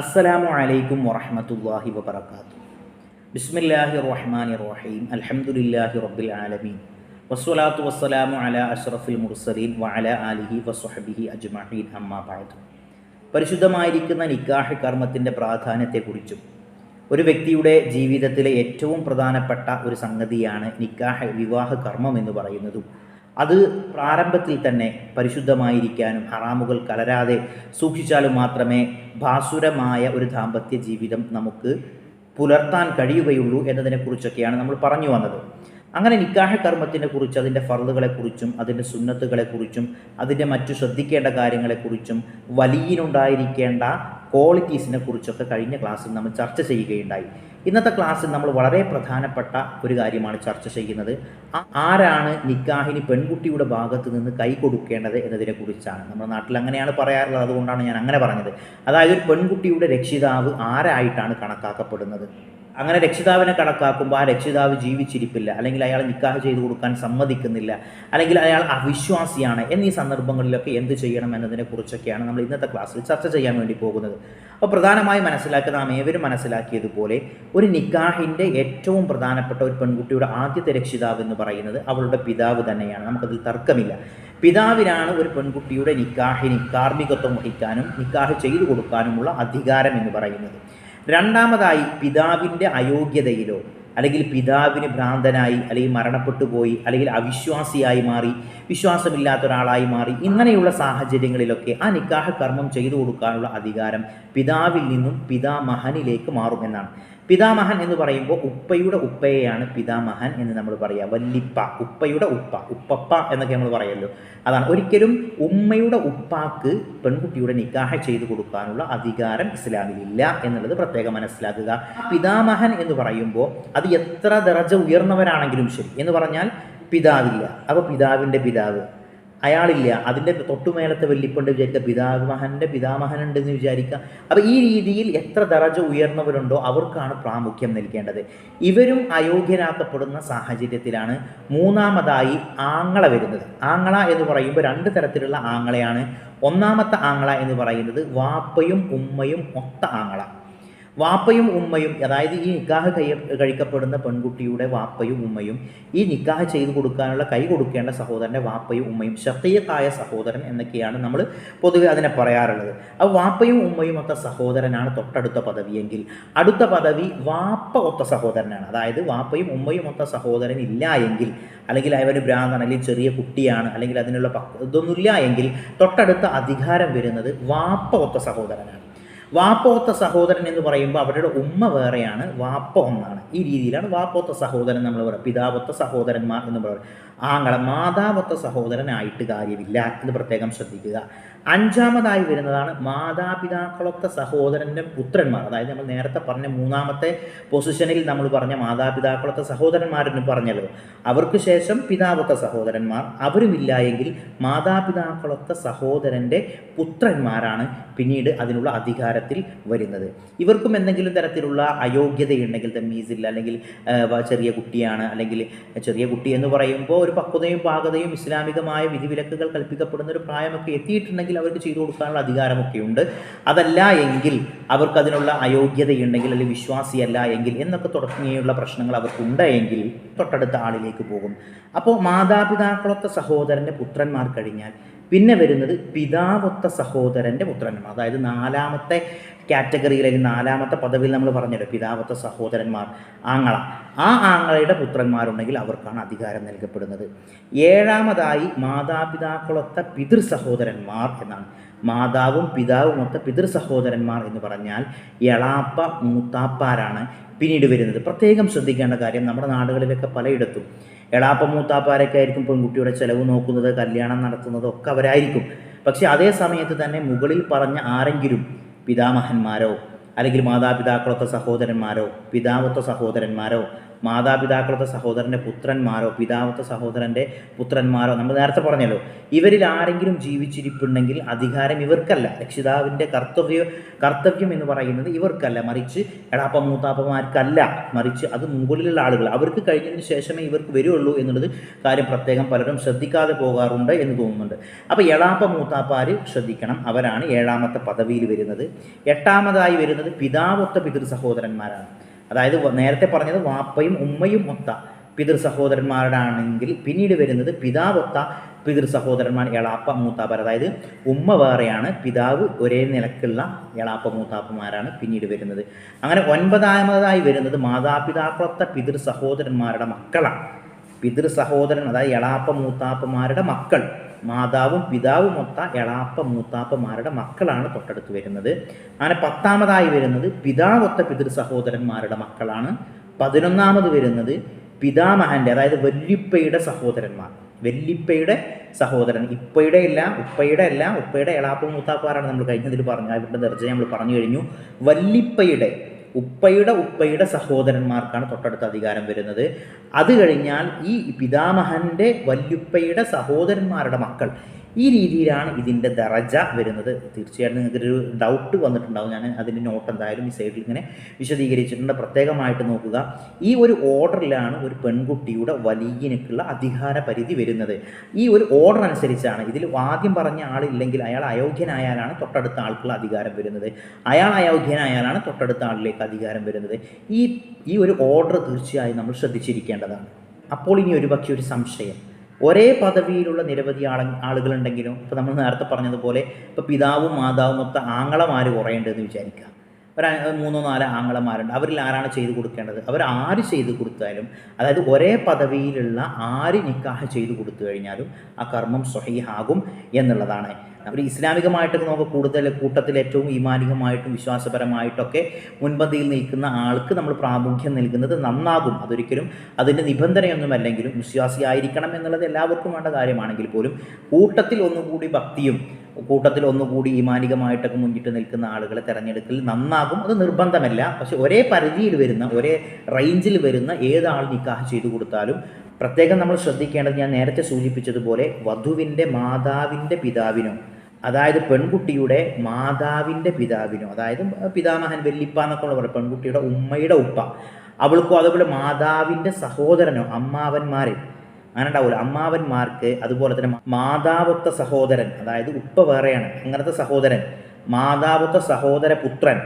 അസ്സലാമു അലൈക്കും വറഹമത്തല്ലാഹി വബർക്കാത്തു ബിസ്മില്ലാഹി റഹ്മാനി റഹീം. അൽഹംദുലില്ലാഹി റബ്ബിൽ ആലമീൻ. വസ്സലാത്തു വസ്സലാമു അല അഷ്റഫുൽ മുർസലീൻ വഅല ആലിഹി വസ്വഹബിഹി അജ്മഈൻ. അമ്മാ ബഅദു. പരിശുദ്ധമായിരിക്കുന്ന നിക്കാഹ് കർമ്മത്തിന്റെ പ്രാധാന്യത്തെക്കുറിച്ചും ഒരു വ്യക്തിയുടെ ജീവിതത്തിലെ ഏറ്റവും പ്രധാനപ്പെട്ട ഒരു സംഗതിയാണ് നിക്കാഹ് വിവാഹ കർമ്മം എന്ന് പറയുന്നതും. അത് പ്രാരംഭത്തിൽ തന്നെ പരിശുദ്ധമായിരിക്കാനും ഹറാമുകൾ കലരാതെ സൂക്ഷിച്ചാലും മാത്രമേ ഭാസുരമായ ഒരു ദാമ്പത്യ ജീവിതം നമുക്ക് പുലർത്താൻ കഴിയുകയുള്ളൂ എന്നതിനെക്കുറിച്ചൊക്കെയാണ് നമ്മൾ പറഞ്ഞു വന്നത്. അങ്ങനെ നിക്കാഹ കർമ്മത്തിനെ കുറിച്ച് അതിന്റെ ഫർദുകളെക്കുറിച്ചും അതിന്റെ സുന്നത്തുകളെക്കുറിച്ചും അതിന്റെ മറ്റു ശ്രദ്ധിക്കേണ്ട കാര്യങ്ങളെക്കുറിച്ചും വലിയനുണ്ടായിരിക്കേണ്ട ക്വാളിറ്റീസിനെ കുറിച്ചൊക്കെ കഴിഞ്ഞ ക്ലാസ്സിൽ നമ്മൾ ചർച്ച ചെയ്യുകയുണ്ടായി. ഇന്നത്തെ ക്ലാസ്സിൽ നമ്മൾ വളരെ പ്രധാനപ്പെട്ട ഒരു കാര്യമാണ് ചർച്ച ചെയ്യുന്നത്. ആരാണ് നിക്കാഹിന് പെൺകുട്ടിയുടെ ഭാഗത്ത് നിന്ന് കൈ കൊടുക്കേണ്ടത് എന്നതിനെക്കുറിച്ചാണ് നമ്മുടെ നാട്ടിൽ അങ്ങനെയാണ് പറയാറുള്ളത് അതുകൊണ്ടാണ് ഞാൻ അങ്ങനെ പറഞ്ഞത്. അതായത് പെൺകുട്ടിയുടെ രക്ഷിതാവ് ആരായിട്ടാണ് കണക്കാക്കപ്പെടുന്നത്? അങ്ങനെ രക്ഷിതാവിനെ കണക്കാക്കുമ്പോൾ ആ രക്ഷിതാവ് ജീവിച്ചിരിപ്പില്ല. അല്ലെങ്കിൽ അയാൾ നിക്കാഹ് ചെയ്തു കൊടുക്കാൻ സമ്മതിക്കുന്നില്ല. അല്ലെങ്കിൽ അയാൾ അവിശ്വാസിയാണ്. എന്നീ സന്ദർഭങ്ങളിലൊക്കെ എന്ത് ചെയ്യണം എന്നതിനെ കുറിച്ചൊക്കെയാണ് നമ്മൾ ഇന്നത്തെ ക്ലാസ്സിൽ ചർച്ച ചെയ്യാൻ വേണ്ടി പോകുന്നത്. അപ്പോൾ പ്രധാനമായി മനസ്സിലാക്കി നാം ഏവരും മനസ്സിലാക്കിയതുപോലെ ഒരു നിക്കാഹിന്റെ ഏറ്റവും പ്രധാനപ്പെട്ട ഒരു പെൺകുട്ടിയുടെ ആദ്യത്തെ രക്ഷിതാവ് എന്ന് പറയുന്നത് അവളുടെ പിതാവ് തന്നെയാണ്. നമുക്കതിൽ തർക്കമില്ല. പിതാവിനാണ് ഒരു പെൺകുട്ടിയുടെ നിക്കാഹിന് കാർമ്മികത്വം വഹിക്കാനും നിക്കാഹ് ചെയ്തു കൊടുക്കാനുമുള്ള അധികാരം എന്ന് പറയുന്നത്. രണ്ടാമതായി പിതാവിന്റെ അയോഗ്യതയിലോ അല്ലെങ്കിൽ പിതാവിന് ഭ്രാന്തനായി അല്ലെങ്കിൽ മരണപ്പെട്ടു പോയി അല്ലെങ്കിൽ അവിശ്വാസിയായി മാറി വിശ്വാസമില്ലാത്ത ഒരാളായി മാറി ഇങ്ങനെയുള്ള സാഹചര്യങ്ങളിലൊക്കെ ആ നിക്കാഹ കർമ്മം ചെയ്തു കൊടുക്കാനുള്ള അധികാരം പിതാവിൽ നിന്നും പിതാമഹനിലേക്ക് മാറുമെന്നാണ്. പിതാമഹൻ എന്ന് പറയുമ്പോൾ ഉപ്പയുടെ ഉപ്പയെയാണ് പിതാമഹൻ എന്ന് നമ്മൾ പറയുക വല്ലിപ്പ ഉപ്പയുടെ ഉപ്പ ഉപ്പപ്പ എന്നൊക്കെ നമ്മൾ പറയല്ലോ. അതാണ്. ഒരിക്കലും ഉമ്മയുടെ ഉപ്പാക്ക് പെൺകുട്ടിയുടെ നിക്കാഹ ചെയ്തു കൊടുക്കാനുള്ള അധികാരം ഇസ്ലാമിലില്ല എന്നുള്ളത് പ്രത്യേകം മനസ്സിലാക്കുക. പിതാമഹൻ എന്ന് പറയുമ്പോൾ അത് എത്ര ദറജ ഉയർന്നവരാണെങ്കിലും ശരി. എന്ന് പറഞ്ഞാൽ പിതാവില്ല. അപ്പോൾ പിതാവിന്റെ പിതാവ്. അയാളില്ല. അതിന്റെ തൊട്ടുമേലത്തെ വല്ലിപ്പുണ്ട് വിചാരിക്കുക പിതാമഹന്റെ പിതാമഹനുണ്ടെന്ന് വിചാരിക്കുക അപ്പോൾ ഈ രീതിയിൽ എത്ര ദറജ ഉയർന്നവരുണ്ടോ അവർക്കാണ് പ്രാമുഖ്യം നൽകേണ്ടത്. ഇവരും അയോഗ്യരാക്കപ്പെടുന്ന സാഹചര്യത്തിലാണ് മൂന്നാമതായി ആങ്ങള വരുന്നത്. ആങ്ങള എന്ന് പറയുമ്പോൾ രണ്ട് തരത്തിലുള്ള ആങ്ങളയാണ്. ഒന്നാമത്തെ ആങ്ങള എന്ന് പറയുന്നത് വാപ്പയും ഉമ്മയും ഒത്ത ആങ്ങള. വാപ്പയും ഉമ്മയും അതായത് ഈ നിക്കാഹ് കൈ കഴിക്കപ്പെടുന്ന പെൺകുട്ടിയുടെ വാപ്പയും ഉമ്മയും ഈ നിക്കാഹ് ചെയ്തു കൊടുക്കാനുള്ള കൈ കൊടുക്കേണ്ട സഹോദരന്റെ വാപ്പയും ഉമ്മയും ശക്തിയത്തായ സഹോദരൻ എന്നൊക്കെയാണ് നമ്മൾ പൊതുവെ അതിനെ പറയാറുള്ളത്. ആ വാപ്പയും ഉമ്മയും ഒത്ത സഹോദരനാണ് തൊട്ടടുത്ത പദവിയെങ്കിൽ. അടുത്ത പദവി വാപ്പ ഒത്ത സഹോദരനാണ്. അതായത് വാപ്പയും ഉമ്മയും ഒത്ത സഹോദരൻ ഇല്ല എങ്കിൽ അല്ലെങ്കിൽ അവന് ഭ്രാന്താണ് അല്ലെങ്കിൽ ചെറിയ കുട്ടിയാണ് അല്ലെങ്കിൽ അതിനുള്ള പക്വ ഇതൊന്നുമില്ല എങ്കിൽ തൊട്ടടുത്ത അധികാരം വരുന്നത് വാപ്പ ഒത്ത സഹോദരനാണ്. വാപ്പോത്ത സഹോദരൻ എന്ന് പറയുമ്പോൾ അവരുടെ ഉമ്മ വേറെയാണ് വാപ്പ ഒന്നാണ്. ഈ രീതിയിലാണ് വാപ്പോത്ത സഹോദരൻ നമ്മൾ പറയുക. പിതാവൊത്ത സഹോദരന്മാർ എന്ന് പറയുന്നത് ആങ്ങളെ മാതാവൊത്ത സഹോദരനായിട്ട് കാര്യമില്ല എന്ന് പ്രത്യേകം ശ്രദ്ധിക്കുക. അഞ്ചാമതായി വരുന്നതാണ് മാതാപിതാക്കളൊത്ത സഹോദരന്റെ പുത്രന്മാർ. അതായത് നമ്മൾ നേരത്തെ പറഞ്ഞ മൂന്നാമത്തെ പൊസിഷനിൽ നമ്മൾ പറഞ്ഞ മാതാപിതാക്കളൊത്ത സഹോദരന്മാരെന്ന് പറഞ്ഞല്ലോ. അവർക്ക് ശേഷം പിതാവൊത്ത സഹോദരന്മാർ. അവരുമില്ല എങ്കിൽ മാതാപിതാക്കളൊത്ത സഹോദരന്റെ പുത്രന്മാരാണ് പിന്നീട് അതിനുള്ള അധികാരത്തിൽ വരുന്നത്. ഇവർക്കും എന്തെങ്കിലും തരത്തിലുള്ള അയോഗ്യതയുണ്ടെങ്കിൽ തമ്മീസില്ല അല്ലെങ്കിൽ ചെറിയ കുട്ടിയാണ് അല്ലെങ്കിൽ ചെറിയ കുട്ടി എന്ന് പറയുമ്പോൾ ഒരു പക്വതയും പാകതയും ഇസ്ലാമികമായ വിധിവിലക്കുകൾ കൽപ്പിക്കപ്പെടുന്ന ഒരു പ്രായമൊക്കെ എത്തിയിട്ടുണ്ടെങ്കിൽ അവർക്ക് ചെയ്തു കൊടുക്കാനുള്ള അധികാരമൊക്കെ ഉണ്ട് അതല്ല എങ്കിൽ അവർക്ക് അതിനുള്ള അയോഗ്യതയുണ്ടെങ്കിൽ അല്ലെങ്കിൽ വിശ്വാസിയല്ല എങ്കിൽ എന്നൊക്കെ തുടങ്ങിയുള്ള പ്രശ്നങ്ങൾ അവർക്കുണ്ട് എങ്കിൽ തൊട്ടടുത്ത ആളിലേക്ക് പോകും. അപ്പോൾ മാതാപിതാക്കളൊത്ത സഹോദരന്റെ പുത്രന്മാർ കഴിഞ്ഞാൽ പിന്നെ വരുന്നത് പിതാവൊത്ത സഹോദരന്റെ പുത്രന്മാർ അതായത് നാലാമത്തെ കാറ്റഗറിയിൽ അല്ലെങ്കിൽ നാലാമത്തെ പദവിയിൽ നമ്മൾ പറഞ്ഞല്ലോ പിതാവത്തെ സഹോദരന്മാർ ആങ്ങള. ആ ആങ്ങളയുടെ പുത്രന്മാരുണ്ടെങ്കിൽ അവർക്കാണ് അധികാരം നൽകപ്പെടുന്നത്. ഏഴാമതായി മാതാപിതാക്കളൊത്ത പിതൃ സഹോദരന്മാർ എന്നാണ്. മാതാവും പിതാവും ഒത്ത പിതൃ സഹോദരന്മാർ എന്ന് പറഞ്ഞാൽ എളാപ്പ മൂത്താപ്പാരാണ് പിന്നീട് വരുന്നത്. പ്രത്യേകം ശ്രദ്ധിക്കേണ്ട കാര്യം നമ്മുടെ നാടുകളിലൊക്കെ പലയിടത്തും എളാപ്പ മൂത്താപ്പാരൊക്കെ ആയിരിക്കും പെൺകുട്ടിയുടെ ചെലവ് നോക്കുന്നത് കല്യാണം നടത്തുന്നത് ഒക്കെ അവരായിരിക്കും. പക്ഷേ അതേ സമയത്ത് തന്നെ മുകളിൽ പറഞ്ഞ ആരെങ്കിലും പിതാമഹന്മാരോ അല്ലെങ്കിൽ മാതാപിതാക്കളൊത്ത സഹോദരന്മാരോ പിതാവത്ത സഹോദരന്മാരോ മാതാപിതാക്കളത്തെ സഹോദരന്റെ പുത്രന്മാരോ പിതാവത്തെ സഹോദരന്റെ പുത്രന്മാരോ നമ്മൾ നേരത്തെ പറഞ്ഞല്ലോ ഇവരിൽ ആരെങ്കിലും ജീവിച്ചിരിപ്പുണ്ടെങ്കിൽ അധികാരം ഇവർക്കല്ല. രക്ഷിതാവിന്റെ കർത്തവ്യ കർത്തവ്യം എന്ന് പറയുന്നത് ഇവർക്കല്ല. മറിച്ച് എടാപ്പ മൂത്താപ്പമാർക്കല്ല മറിച്ച് അത് മുകളിലുള്ള ആളുകൾ. അവർക്ക് കഴിഞ്ഞതിന് ശേഷമേ ഇവർക്ക് വരുള്ളൂ എന്നുള്ളത് കാര്യം പ്രത്യേകം പലരും ശ്രദ്ധിക്കാതെ പോകാറുണ്ട് എന്ന് തോന്നുന്നുണ്ട്. അപ്പോൾ എളാപ്പ മൂത്താപ്പാർ ശ്രദ്ധിക്കണം. അവരാണ് ഏഴാമത്തെ പദവിയിൽ വരുന്നത്. എട്ടാമതായി വരുന്നത് പിതാവൊത്ത പിതൃ സഹോദരന്മാരാണ്. അതായത് നേരത്തെ പറഞ്ഞത് വാപ്പയും ഉമ്മയും ഒത്ത പിതൃ സഹോദരന്മാരുടെ ആണെങ്കിൽ പിന്നീട് വരുന്നത് പിതാവൊത്ത പിതൃ സഹോദരന്മാർ എളാപ്പ മൂത്താപ്പർ. അതായത് ഉമ്മ വേറെയാണ് പിതാവ് ഒരേ നിലക്കുള്ള എളാപ്പ മൂത്താപ്പന്മാരാണ് പിന്നീട് വരുന്നത്. അങ്ങനെ ഒൻപതാമതായി വരുന്നത് മാതാപിതാക്കളൊത്ത പിതൃ സഹോദരന്മാരുടെ മക്കളാണ്. പിതൃ സഹോദരൻ അതായത് എളാപ്പ മൂത്താപ്പന്മാരുടെ മക്കൾ. മാതാവും പിതാവും ഒത്ത എളാപ്പ മൂത്താപ്പമാരുടെ മക്കളാണ് തൊട്ടടുത്ത് വരുന്നത്. അങ്ങനെ പത്താമതായി വരുന്നത് പിതാവൊത്ത പിതൃ സഹോദരന്മാരുടെ മക്കളാണ്. പതിനൊന്നാമത് വരുന്നത് പിതാമഹന്റെ അതായത് വല്യുപ്പയുടെ സഹോദരന്മാർ. വല്യുപ്പയുടെ സഹോദരൻ. ഇപ്പയുടെ അല്ല ഉപ്പയുടെ അല്ല ഉപ്പയുടെ എളാപ്പ മൂത്താപ്പാറാണ് നമ്മൾ കഴിഞ്ഞതിൽ പറഞ്ഞു അവരുടെ ദർജ നമ്മൾ പറഞ്ഞു കഴിഞ്ഞു. വല്ലിപ്പയുടെ ഉപ്പയുടെ ഉപ്പയുടെ സഹോദരന്മാർക്കാണ് തൊട്ടടുത്ത അധികാരം വരുന്നത്. അത് കഴിഞ്ഞാൽ ഈ പിതാമഹന്റെ വല്യുപ്പയുടെ സഹോദരന്മാരുടെ മക്കൾ ഈ രീതിയിലാണ് ഇതിന്റെ ദറജ വരുന്നത്. തീർച്ചയായിട്ടും നിങ്ങൾക്കൊരു ഡൗട്ട് വന്നിട്ടുണ്ടാവും. ഞാൻ അതിന്റെ നോട്ട് എന്തായാലും ഈ സൈഡിൽ ഇങ്ങനെ വിശദീകരിച്ചിട്ടുണ്ട്. പ്രത്യേകമായിട്ട് നോക്കുക. ഈ ഒരു ഓർഡറിലാണ് ഒരു പെൺകുട്ടിയുടെ വലിയനക്കുള്ള അധികാര പരിധി വരുന്നത്. ഈ ഒരു ഓർഡർ അനുസരിച്ചാണ് ഇതിൽ ആദ്യം പറഞ്ഞ ആളില്ലെങ്കിൽ അയാൾ അയോഗ്യനായാലാണ് തൊട്ടടുത്ത ആൾക്കുള്ള അധികാരം വരുന്നത്. അയാൾ അയോഗ്യനായാലാണ് തൊട്ടടുത്ത ആളിലേക്ക് അധികാരം വരുന്നത്. ഈ ഈ ഒരു ഓർഡർ തീർച്ചയായും നമ്മൾ ശ്രദ്ധിച്ചിരിക്കേണ്ടതാണ്. അപ്പോൾ ഇനി ഒരു പക്ഷേ ഒരു സംശയം. ഒരേ പദവിയിലുള്ള നിരവധി ആള ആളുകളുണ്ടെങ്കിലും ഇപ്പോൾ നമ്മൾ നേരത്തെ പറഞ്ഞതുപോലെ ഇപ്പോൾ പിതാവും മാതാവും മൊത്തം ആങ്ങളമാർ കുറയേണ്ടതെന്ന് വിചാരിക്കുക. ഒരു മൂന്നോ നാലോ ആങ്ങളമാരുണ്ട്. അവരിൽ ആരാണ് ചെയ്തു കൊടുക്കേണ്ടത്? അവർ ആര് ചെയ്തു കൊടുത്താലും അതായത് ഒരേ പദവിയിലുള്ള ആര് നിക്കാഹ് ചെയ്തു കൊടുത്തു കഴിഞ്ഞാലും ആ കർമ്മം സ്വഹീഹാകും എന്നുള്ളതാണ്. അവർ ഇസ്ലാമികമായിട്ടൊക്കെ നമുക്ക് കൂടുതൽ കൂട്ടത്തിൽ ഏറ്റവും ഈമാനികമായിട്ടും വിശ്വാസപരമായിട്ടൊക്കെ മുൻപന്തിയിൽ നിൽക്കുന്ന ആൾക്ക് നമ്മൾ പ്രാമുഖ്യം നൽകുന്നത് നന്നാകും. അതൊരിക്കലും അതിന്റെ നിബന്ധനയൊന്നുമല്ലെങ്കിലും വിശ്വാസിയായിരിക്കണം എന്നുള്ളത് എല്ലാവർക്കും വേണ്ട കാര്യമാണെങ്കിൽ പോലും കൂട്ടത്തിൽ ഒന്നുകൂടി ഭക്തിയും കൂട്ടത്തിൽ ഒന്നുകൂടി ഈമാനികമായിട്ടൊക്കെ മുന്നിട്ട് നിൽക്കുന്ന ആളുകളെ തിരഞ്ഞെടുക്കൽ നന്നാകും. അത് നിർബന്ധമല്ല. പക്ഷെ ഒരേ പരിധിയിൽ വരുന്ന ഒരേ റേഞ്ചിൽ വരുന്ന ഏതാൾ നിക്കാഹ് ചെയ്തു കൊടുത്താലും പ്രത്യേകം നമ്മൾ ശ്രദ്ധിക്കേണ്ടത് ഞാൻ നേരത്തെ സൂചിപ്പിച്ചതുപോലെ വധുവിന്റെ മാതാവിന്റെ പിതാവിനോ അതായത് പെൺകുട്ടിയുടെ മാതാവിന്റെ പിതാവിനോ അതായത് പിതാമഹൻ വെല്ലിപ്പ എന്നൊക്കെ പറയും പെൺകുട്ടിയുടെ ഉമ്മയുടെ ഉപ്പ. അവൾക്കോ അതുപോലെ മാതാവിന്റെ സഹോദരനോ അമ്മാവന്മാരെ അങ്ങനെ ഉണ്ടാവില്ല അമ്മാവന്മാർക്ക് അതുപോലെ തന്നെ മാതാവത്വ സഹോദരൻ അതായത് ഉപ്പ വേറെയാണ് അങ്ങനത്തെ സഹോദരൻ മാതാവത്വ സഹോദര പുത്രൻ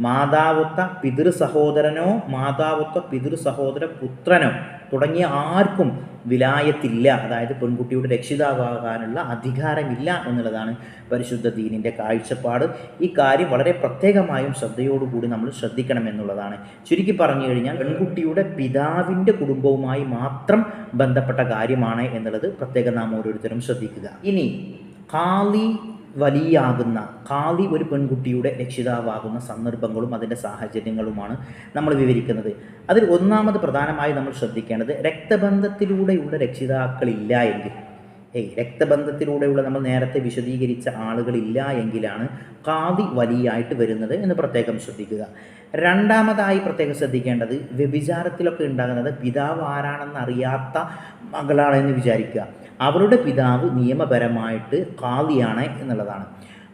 മാതാവത്വ പിതൃ സഹോദരനോ മാതാവത്വ പിതൃ സഹോദര പുത്രനോ. തുടങ്ങിയ ആർക്കും വിലായത്തില്ല അതായത് പെൺകുട്ടിയുടെ രക്ഷിതാവാകാനുള്ള അധികാരമില്ല എന്നുള്ളതാണ് പരിശുദ്ധ ദീനിന്റെ കാഴ്ചപ്പാട്. ഈ കാര്യം വളരെ പ്രത്യേകമായും ശ്രദ്ധയോടുകൂടി നമ്മൾ ശ്രദ്ധിക്കണം എന്നുള്ളതാണ്. ചുരുക്കി പറഞ്ഞു കഴിഞ്ഞാൽ പെൺകുട്ടിയുടെ പിതാവിന്റെ കുടുംബവുമായി മാത്രം ബന്ധപ്പെട്ട കാര്യമാണ് എന്നുള്ളത് പ്രത്യേകം നാം ഓരോരുത്തരും ശ്രദ്ധിക്കുക. ഇനി കാളി വലിയാകുന്ന കാതി ഒരു പെൺകുട്ടിയുടെ രക്ഷിതാവാകുന്ന സന്ദർഭങ്ങളും അതിന്റെ സാഹചര്യങ്ങളുമാണ് നമ്മൾ വിവരിക്കുന്നത്. അതിൽ ഒന്നാമത് പ്രധാനമായി നമ്മൾ ശ്രദ്ധിക്കേണ്ടത് രക്തബന്ധത്തിലൂടെയുള്ള രക്ഷിതാക്കളില്ല എങ്കിൽ ഏയ് രക്തബന്ധത്തിലൂടെയുള്ള നമ്മൾ നേരത്തെ വിശദീകരിച്ച ആളുകളില്ല എങ്കിലാണ് കാതി വലിയായിട്ട് വരുന്നത് എന്ന് പ്രത്യേകം ശ്രദ്ധിക്കുക. രണ്ടാമതായി പ്രത്യേകം ശ്രദ്ധിക്കേണ്ടത് വ്യഭിചാരത്തിലൊക്കെ ഉണ്ടാകുന്നത് പിതാവ് ആരാണെന്ന് അറിയാത്ത മകളാണെന്ന് വിചാരിക്കുക. അവരുടെ പിതാവ് നിയമപരമായിട്ട് കാതിയാണ് എന്നുള്ളതാണ്.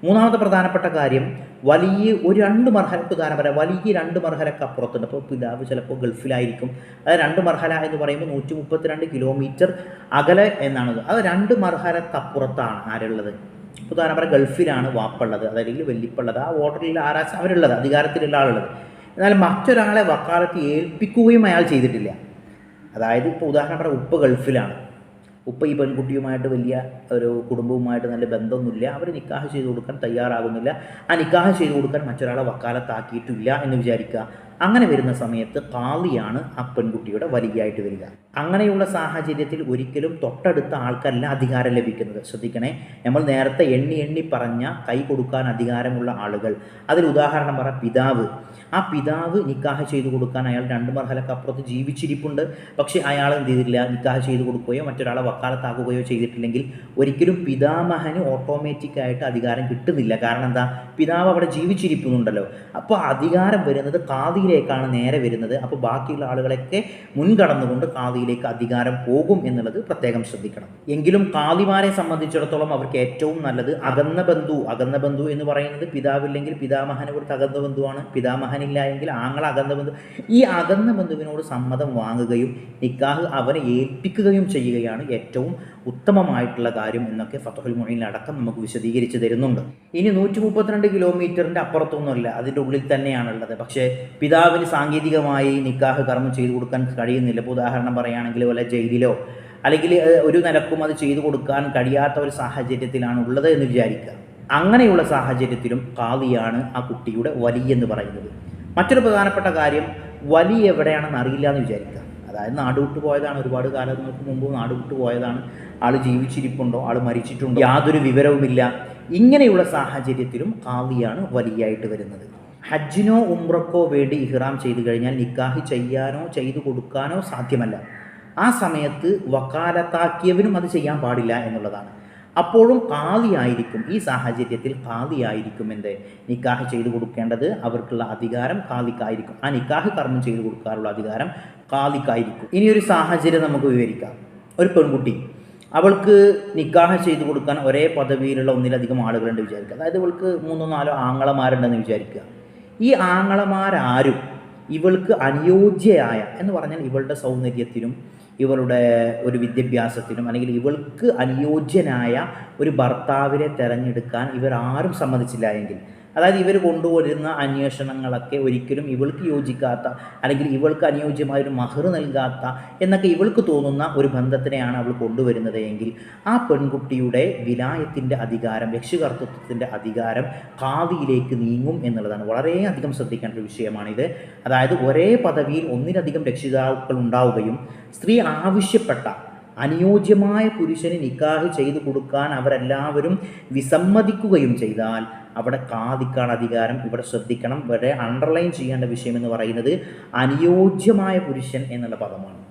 മൂന്നാമത്തെ പ്രധാനപ്പെട്ട കാര്യം വലിയ ഒരു രണ്ട് മർഹല ഉദാഹരണം പറയാം വലിയ രണ്ട് മർഹലക്ക് അപ്പുറത്തുണ്ട്. അപ്പോൾ പിതാവ് ചിലപ്പോൾ ഗൾഫിലായിരിക്കും. അത് രണ്ട് മർഹല എന്ന് പറയുമ്പോൾ നൂറ്റി മുപ്പത്തിരണ്ട് കിലോമീറ്റർ അകലെ എന്നാണത്. അത് രണ്ട് മർഹലക്കപ്പുറത്താണ് ആരുള്ളത്? ഉദാഹരണം പറയാം ഗൾഫിലാണ് വാപ്പുള്ളത്. അതല്ലെങ്കിൽ വെല്ലിപ്പുള്ളത്. ആ ഓർഡറിൽ ആരാ അവരുള്ളത്? അധികാരത്തിലുള്ള ആളുള്ളത്. എന്നാൽ മറ്റൊരാളെ വക്കാലത്ത് ഏൽപ്പിക്കുകയും അയാൾ ചെയ്തിട്ടില്ല. അതായത് ഇപ്പോൾ ഉദാഹരണം പറയാം ഉപ്പ് ഗൾഫിലാണ്. ഉപ്പ ഈ പെൺകുട്ടിയുമായിട്ട് വലിയ ഒരു കുടുംബവുമായിട്ട് നല്ല ബന്ധമൊന്നുമില്ല. അവർ നിക്കാഹ് ചെയ്ത് കൊടുക്കാൻ തയ്യാറാകുന്നില്ല. ആ നിക്കാഹ് ചെയ്ത് കൊടുക്കാൻ മറ്റൊരാളെ വക്കാലത്താക്കിയിട്ടില്ല എന്ന് വിചാരിക്കുക. അങ്ങനെ വരുന്ന സമയത്ത് കാളിയാണ് ആ പെൺകുട്ടിയുടെ വലിയായിട്ട് വരിക. അങ്ങനെയുള്ള സാഹചര്യത്തിൽ ഒരിക്കലും തൊട്ടടുത്ത ആൾക്കല്ല അധികാരം ലഭിക്കുന്നത്. ശ്രദ്ധിക്കണേ നമ്മൾ നേരത്തെ എണ്ണി എണ്ണി പറഞ്ഞ കൈ കൊടുക്കാൻ അധികാരമുള്ള ആളുകൾ. അതിൽ ഉദാഹരണം പറ പിതാവ്. ആ പിതാവ് നിക്കാഹ് ചെയ്തു കൊടുക്കാൻ അയാൾ രണ്ട് മർഹലക്കപ്പുറത്ത് ജീവിച്ചിരിപ്പുണ്ട്. പക്ഷേ അയാൾ എന്ത് ചെയ്തില്ല നിക്കാഹ് ചെയ്തു കൊടുക്കുകയോ മറ്റൊരാളെ വക്കാലത്താക്കുകയോ ചെയ്തിട്ടില്ലെങ്കിൽ ഒരിക്കലും പിതാമഹന് ഓട്ടോമാറ്റിക്കായിട്ട് അധികാരം കിട്ടുന്നില്ല. കാരണം എന്താ? പിതാവ് അവിടെ ജീവിച്ചിരിക്കുന്നുണ്ടല്ലോ. അപ്പോൾ അധികാരം വരുന്നത് കാതിയിലേക്കാണ് നേരെ വരുന്നത്. അപ്പോൾ ബാക്കിയുള്ള ആളുകളൊക്കെ മുൻകടന്നുകൊണ്ട് കാവിയിലേക്ക് അധികാരം പോകും എന്നുള്ളത് പ്രത്യേകം ശ്രദ്ധിക്കണം. എങ്കിലും കാവിമാരെ സംബന്ധിച്ചിടത്തോളം അവർക്ക് ഏറ്റവും നല്ലത് അകന്ന ബന്ധു അകന്ന ബന്ധു എന്ന് പറയുന്നത് പിതാവില്ലെങ്കിൽ പിതാമഹനെ കൊടുത്ത് അകന്ന ബന്ധുവാണ്. പിതാമഹനില്ല എങ്കിൽ ആങ്ങള അകന്ന ബന്ധു. ഈ അകന്ന ബന്ധുവിനോട് സമ്മതം വാങ്ങുകയും നിക്കാഹ് അവനെ ഏൽപ്പിക്കുകയും ചെയ്യുകയാണ് ഏറ്റവും ഉത്തമമായിട്ടുള്ള കാര്യം എന്നൊക്കെ ഫത്തഹുൽ മൊഴിയിലടക്കം നമുക്ക് വിശദീകരിച്ച് തരുന്നുണ്ട്. ഇനി നൂറ്റി മുപ്പത്തിരണ്ട് കിലോമീറ്ററിന്റെ അപ്പുറത്തൊന്നുമല്ല അതിന്റെ ഉള്ളിൽ തന്നെയാണുള്ളത്. പക്ഷേ പിതാവിന് സാങ്കേതികമായി നിക്കാഹ് കർമ്മം ചെയ്തു കൊടുക്കാൻ കഴിയുന്നില്ല. ഇപ്പോൾ ഉദാഹരണം പറയുകയാണെങ്കിൽ വല്ല ജയിലിലോ അല്ലെങ്കിൽ ഒരു നിലക്കും അത് ചെയ്തു കൊടുക്കാൻ കഴിയാത്ത ഒരു സാഹചര്യത്തിലാണ് ഉള്ളത് എന്ന് വിചാരിക്കുക. അങ്ങനെയുള്ള സാഹചര്യത്തിലും കാവിയാണ് ആ കുട്ടിയുടെ വലിയെന്ന് പറയുന്നത്. മറ്റൊരു പ്രധാനപ്പെട്ട കാര്യം വലി എവിടെയാണെന്ന് അറിയില്ല എന്ന് വിചാരിക്കുക. അതായത് നാട് വിട്ടു പോയതാണ്. ഒരുപാട് കാലങ്ങൾക്ക് മുമ്പ് നാട് വിട്ടു പോയതാണ്. ആൾ ജീവിച്ചിരിപ്പുണ്ടോ? ആൾ മരിച്ചിട്ടുണ്ടോ? യാതൊരു വിവരവുമില്ല. ഇങ്ങനെയുള്ള സാഹചര്യത്തിലും കാവ്യാണ് വലിയായിട്ട് വരുന്നത്. ഹജ്ജിനോ ഉംറക്കോ വേണ്ടി ഇഹ്റാം ചെയ്തു കഴിഞ്ഞാൽ നിക്കാഹി ചെയ്യാനോ ചെയ്തു കൊടുക്കാനോ സാധ്യമല്ല. ആ സമയത്ത് വക്കാലത്താക്കിയവനും അത് ചെയ്യാൻ പാടില്ല എന്നുള്ളതാണ്. അപ്പോഴും കാതിയായിരിക്കും ഈ സാഹചര്യത്തിൽ കാതിയായിരിക്കും എന്ത്? നിക്കാഹ് ചെയ്തു കൊടുക്കേണ്ടത് അവർക്കുള്ള അധികാരം കാതിക്കായിരിക്കും ആ നിക്കാഹ് കർമ്മം ചെയ്തു കൊടുക്കാനുള്ള അധികാരം കാതിക്കായിരിക്കും ഇനി ഒരു സാഹചര്യം നമുക്ക് വിവരിക്കാം. ഒരു പെൺകുട്ടി അവൾക്ക് നിക്കാഹ് ചെയ്തു കൊടുക്കാൻ ഒരേ പദവിയിലുള്ള ഒന്നിലധികം ആളുകളുണ്ട് വിചാരിക്കുക. അതായത് അവൾക്ക് മൂന്നോ നാലോ ആങ്ങളമാരുണ്ടെന്ന് വിചാരിക്കുക. ഈ ആങ്ങളമാരാരും ഇവൾക്ക് അനുയോജ്യയായ എന്ന് പറഞ്ഞാൽ ഇവളുടെ സൗന്ദര്യത്തിനും ഇവളുടെ ഒരു വിദ്യാഭ്യാസത്തിനും അല്ലെങ്കിൽ ഇവൾക്ക് അനുയോജ്യനായ ഒരു ഭർത്താവിനെ തിരഞ്ഞെടുക്കാൻ ഇവരാരും സമ്മതിച്ചില്ല എങ്കിൽ അതായത് ഇവർ കൊണ്ടുവരുന്ന അന്വേഷണങ്ങളൊക്കെ ഒരിക്കലും ഇവൾക്ക് യോജിക്കാത്ത അല്ലെങ്കിൽ ഇവൾക്ക് അനുയോജ്യമായ ഒരു മഹർ നൽകാത്ത എന്നൊക്കെ ഇവൾക്ക് തോന്നുന്ന ഒരു ബന്ധത്തിനെയാണ് അവൾ കൊണ്ടുവരുന്നത് എങ്കിൽ ആ പെൺകുട്ടിയുടെ വിലായത്തിന്റെ അധികാരം രക്ഷകർത്തൃത്വത്തിന്റെ അധികാരം കാവിയിലേക്ക് നീങ്ങും എന്നുള്ളതാണ്. വളരെയധികം ശ്രദ്ധിക്കേണ്ട ഒരു വിഷയമാണിത്. അതായത് ഒരേ പദവിയിൽ ഒന്നിലധികം രക്ഷിതാക്കൾ ഉണ്ടാവുകയും സ്ത്രീ ആവശ്യപ്പെട്ട അനുയോജ്യമായ പുരുഷന് നിക്കാഹ് ചെയ്തു കൊടുക്കാൻ അവരെല്ലാവരും വിസമ്മതിക്കുകയും ചെയ്താൽ അവിടെ കാതിക്കാണ് അധികാരം. ഇവിടെ ശ്രദ്ധിക്കണം. ഇവിടെ അണ്ടർലൈൻ ചെയ്യേണ്ട വിഷയം എന്ന് പറയുന്നത് അനുയോജ്യമായ പുരുഷൻ എന്നുള്ള പദമാണ്.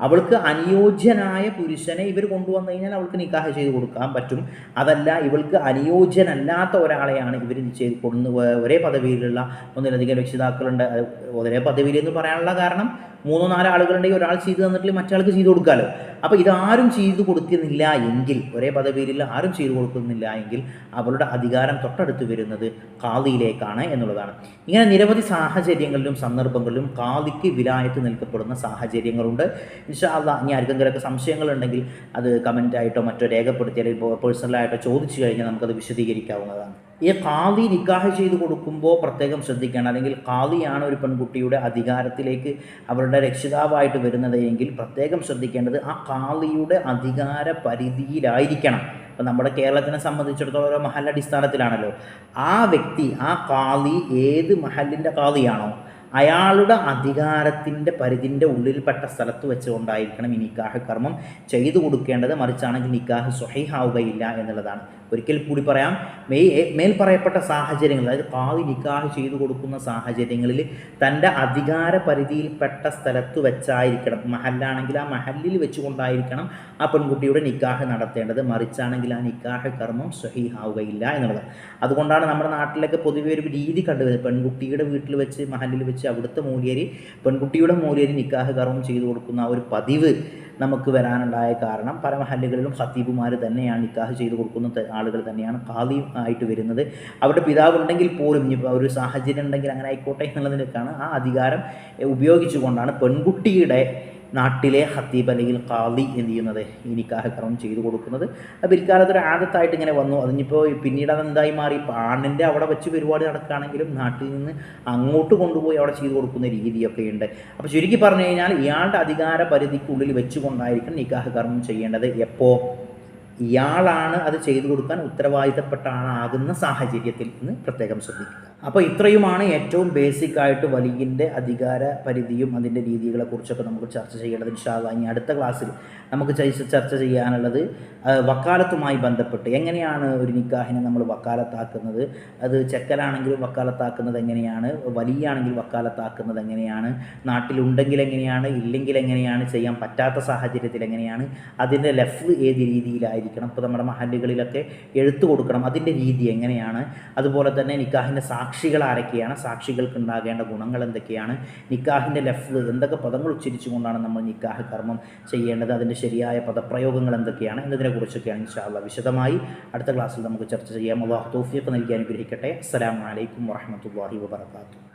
അവൾക്ക് അനുയോജ്യനായ പുരുഷനെ ഇവർ കൊണ്ടുവന്നു കഴിഞ്ഞാൽ അവൾക്ക് നിക്കാഹ് ചെയ്ത് കൊടുക്കാൻ പറ്റും. അതല്ല ഇവൾക്ക് അനുയോജ്യനല്ലാത്ത ഒരാളെയാണ് ഇവർ ചെയ്ത് കൊണ്ടു ഒരേ പദവിയിലുള്ള ഒന്നിലധികം രക്ഷിതാക്കളുണ്ട്. ഒരേ പദവിയിൽ എന്ന് പറയാനുള്ള കാരണം മൂന്നോ നാലോ ആളുകളുണ്ടെങ്കിൽ ഒരാൾ ചെയ്തു തന്നിട്ടില്ല മറ്റാൾക്ക് ചെയ്തു കൊടുക്കാമല്ലോ അപ്പോൾ ഇതാരും ചെയ്തു കൊടുക്കുന്നില്ല എങ്കിൽ ഒരേ പദവിയിൽ ആരും ചെയ്തു കൊടുക്കുന്നില്ല എങ്കിൽ അവളുടെ അധികാരം തൊട്ടടുത്ത് വരുന്നത് കാതിയിലേക്കാണ് എന്നുള്ളതാണ്. ഇങ്ങനെ നിരവധി സാഹചര്യങ്ങളിലും സന്ദർഭങ്ങളിലും കാതിക്ക് വിലായത്ത് നിൽക്കപ്പെടുന്ന സാഹചര്യങ്ങളുണ്ട്. ഇൻഷാ അള്ളാ ഇനി ആർക്കെങ്കിലൊക്കെ സംശയങ്ങളുണ്ടെങ്കിൽ അത് കമന്റായിട്ടോ മറ്റോ രേഖപ്പെടുത്തി അല്ലെങ്കിൽ പേഴ്സണലായിട്ടോ ചോദിച്ചു കഴിഞ്ഞാൽ നമുക്കത് വിശദീകരിക്കാവുന്നതാണ്. ഈ കാവി നിക്കാഹ് ചെയ്ത് കൊടുക്കുമ്പോൾ പ്രത്യേകം ശ്രദ്ധിക്കണം. അല്ലെങ്കിൽ കാതിയാണ് ഒരു പെൺകുട്ടിയുടെ അധികാരത്തിലേക്ക് അവരുടെ രക്ഷിതാവായിട്ട് വരുന്നത് എങ്കിൽ പ്രത്യേകം ശ്രദ്ധിക്കേണ്ടത് ആ കാവിയുടെ അധികാര പരിധിയിലായിരിക്കണം. അപ്പം നമ്മുടെ കേരളത്തിനെ സംബന്ധിച്ചിടത്തോളം ഒരു മഹല്ലടിസ്ഥാനത്തിലാണല്ലോ. ആ വ്യക്തി ആ കാവി ഏത് മഹലിന്റെ കാളിയാണോ അയാളുടെ അധികാരത്തിന്റെ പരിധിന്റെ ഉള്ളിൽപ്പെട്ട സ്ഥലത്ത് വെച്ചുകൊണ്ടായിരിക്കണം ഈ നിക്കാഹ് കർമ്മം ചെയ്തു കൊടുക്കേണ്ടത്. മറിച്ചാണെങ്കിൽ നിക്കാഹ് സ്വഹീഹാവുകയില്ല എന്നുള്ളതാണ്. ഒരിക്കൽ കൂടി പറയാം മെയ് മേൽ പറയപ്പെട്ട സാഹചര്യങ്ങൾ അതായത് പാതി നിക്കാഹ് ചെയ്തു കൊടുക്കുന്ന സാഹചര്യങ്ങളിൽ തന്റെ അധികാര പരിധിയിൽപ്പെട്ട സ്ഥലത്ത് വെച്ചായിരിക്കണം. മഹല്ലാണെങ്കിൽ ആ മഹല്ലിൽ വെച്ചുകൊണ്ടായിരിക്കണം ആ പെൺകുട്ടിയുടെ നിക്കാഹ് നടത്തേണ്ടത്. മറിച്ചാണെങ്കിൽ ആ നിക്കാഹ് കർമ്മം സ്വഹീഹാവുകയില്ല എന്നുള്ളത്. അതുകൊണ്ടാണ് നമ്മുടെ നാട്ടിലൊക്കെ പൊതുവെ ഒരു രീതി കണ്ടുവരുന്നത്. പെൺകുട്ടിയുടെ വീട്ടിൽ വെച്ച് മഹല്ലിൽ വെച്ച് അവിടുത്തെ മൂല്യര് പെൺകുട്ടിയുടെ മൂല്യര് നിക്കാഹ് കർമ്മം ചെയ്തു കൊടുക്കുന്ന ഒരു പതിവ് നമുക്ക് വരാനുണ്ടായ കാരണം പല മഹല്ലുകളിലും ഖത്തീബുമാർ തന്നെയാണ് നിക്കാഹ് ചെയ്തു കൊടുക്കുന്ന ആളുകൾ തന്നെയാണ് ഖാദി ആയിട്ട് വരുന്നത്. അവരുടെ പിതാവ് ഉണ്ടെങ്കിൽ പോലും ഒരു സാഹചര്യം ഉണ്ടെങ്കിൽ അങ്ങനെ ആയിക്കോട്ടെ എന്നുള്ളതിനൊക്കെയാണ് ആ അധികാരം ഉപയോഗിച്ചുകൊണ്ടാണ് പെൺകുട്ടിയുടെ നാട്ടിലെ ഹത്തീബ് അല്ലെങ്കിൽ കാളി എന്ത് ചെയ്യുന്നത്? ഈ നിക്കാഹ് ചെയ്തു കൊടുക്കുന്നത്. അപ്പോൾ പിൽക്കാലത്ത് ഒരു ആദത്തായിട്ട് ഇങ്ങനെ വന്നു. അതിനിപ്പോൾ പിന്നീട് അതെന്തായി മാറി? ഇപ്പോൾ ആണിന്റെ അവിടെ വെച്ച് പരിപാടി നടക്കുകയാണെങ്കിലും നാട്ടിൽ നിന്ന് അങ്ങോട്ട് കൊണ്ടുപോയി അവിടെ ചെയ്തു കൊടുക്കുന്ന രീതിയൊക്കെ ഉണ്ട്. അപ്പോൾ ചുരുക്കി പറഞ്ഞു കഴിഞ്ഞാൽ ഇയാളുടെ അധികാര പരിധിക്കുള്ളിൽ വെച്ചുകൊണ്ടായിരിക്കും നിക്കാഹ് കർമ്മം ചെയ്യേണ്ടത്. എപ്പോൾ ഇയാളാണ് അത് ചെയ്തു കൊടുക്കാൻ ഉത്തരവാദിത്തപ്പെട്ട ആളാകുന്ന സാഹചര്യത്തിൽ നിന്ന് പ്രത്യേകം ശ്രദ്ധിക്കുക. അപ്പോൾ ഇത്രയുമാണ് ഏറ്റവും ബേസിക് ആയിട്ട് വലിയന്റെ അധികാര പരിധിയും അതിന്റെ രീതികളെ കുറിച്ചൊക്കെ നമുക്ക് ചർച്ച ചെയ്യേണ്ടത് ഇൻഷാല്ല ഇനി അടുത്ത ക്ലാസ്സിൽ നമുക്ക് ചർച്ച ചെയ്യാനുള്ളത് വക്കാലത്തുമായി ബന്ധപ്പെട്ട് എങ്ങനെയാണ് ഒരു നിക്കാഹിനെ നമ്മൾ വക്കാലത്താക്കുന്നത് അത് ചെക്കനാണെങ്കിലും വക്കാലത്താക്കുന്നത് എങ്ങനെയാണ് വലിയാണെങ്കിൽ വക്കാലത്താക്കുന്നത് എങ്ങനെയാണ് നാട്ടിലുണ്ടെങ്കിൽ എങ്ങനെയാണ് ഇല്ലെങ്കിൽ എങ്ങനെയാണ് ചെയ്യാൻ പറ്റാത്ത സാഹചര്യത്തിൽ എങ്ങനെയാണ് അതിന്റെ ലഫ് ഏത് രീതിയിലായിരിക്കണം ഇപ്പോൾ നമ്മുടെ മഹല്ലുകളിലൊക്കെ എഴുത്തു കൊടുക്കണം. അതിന്റെ രീതി എങ്ങനെയാണ്? അതുപോലെ തന്നെ നിക്കാഹിന്റെ സാക്ഷികൾ ആരൊക്കെയാണ്? സാക്ഷികൾക്ക് ഉണ്ടാകേണ്ട ഗുണങ്ങൾ എന്തൊക്കെയാണ്? നിക്കാഹിന്റെ ലെഫ്റ്റ് എന്തൊക്കെ പദങ്ങൾ ഉച്ചരിച്ചുകൊണ്ടാണ് നമ്മൾ നിക്കാഹ് കർമ്മം ചെയ്യേണ്ടത്? അതിന്റെ ശരിയായ പദപ്രയോഗങ്ങൾ എന്തൊക്കെയാണ്? എന്നതിനെക്കുറിച്ചൊക്കെയാണ് ഇൻഷാല്ല വിശദമായി അടുത്ത ക്ലാസ്സിൽ നമുക്ക് ചർച്ച ചെയ്യാം. അള്ളാഹു തോഫിയൊക്കെ നൽകി അനുഗ്രഹിക്കട്ടെ. അസ്സലാമു അലൈക്കും വറഹ്മത്തുള്ളാഹി വബറകാതുഹു.